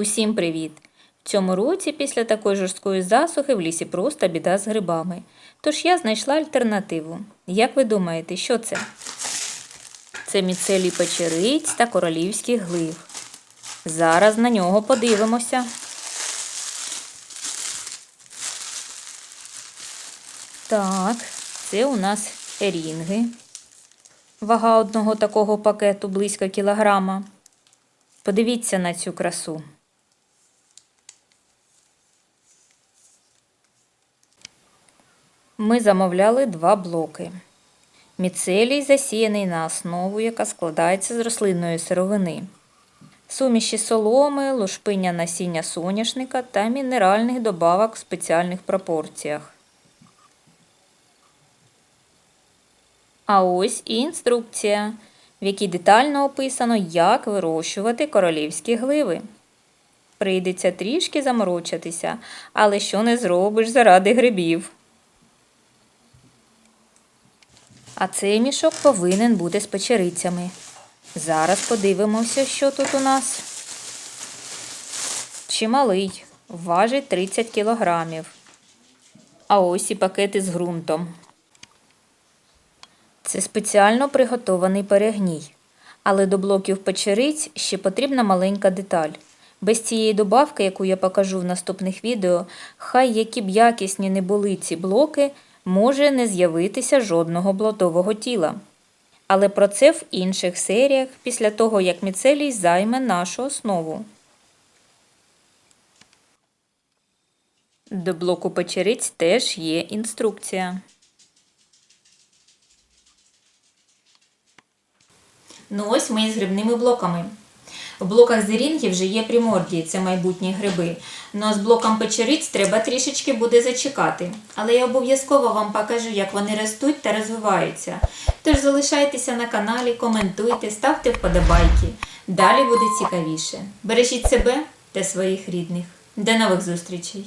Усім привіт! В цьому році після такої жорсткої засухи в лісі просто біда з грибами. Тож я знайшла альтернативу. Як ви думаєте, що це? Це міцелій печериць та королівський глив. Зараз на нього подивимося. Так, це у нас ерінги. Вага одного такого пакету близько кілограма. Подивіться на цю красу. Ми замовляли два блоки. Міцелій засіяний на основу, яка складається з рослинної сировини. Суміші соломи, лушпиння насіння соняшника та мінеральних добавок в спеціальних пропорціях. А ось і інструкція, в якій детально описано, як вирощувати королівські гливи. Прийдеться трішки заморочитися, але що не зробиш заради грибів. А цей мішок повинен бути з печерицями. Зараз подивимося, що тут у нас. Чималий, важить 30 кілограмів. А ось і пакети з ґрунтом. Це спеціально приготований перегній. Але до блоків печериць ще потрібна маленька деталь. Без цієї добавки, яку я покажу в наступних відео, хай які б якісні не були ці блоки, може не з'явитися жодного блотового тіла. Але про це в інших серіях після того, як міцелій займе нашу основу. До блоку печериць теж є інструкція. Ну ось ми з грибними блоками. В блоках зерінги вже є примордії, це майбутні гриби. Ну а з блоком печериць треба трішечки буде зачекати. Але я обов'язково вам покажу, як вони ростуть та розвиваються. Тож залишайтеся на каналі, коментуйте, ставте вподобайки. Далі буде цікавіше. Бережіть себе та своїх рідних. До нових зустрічей!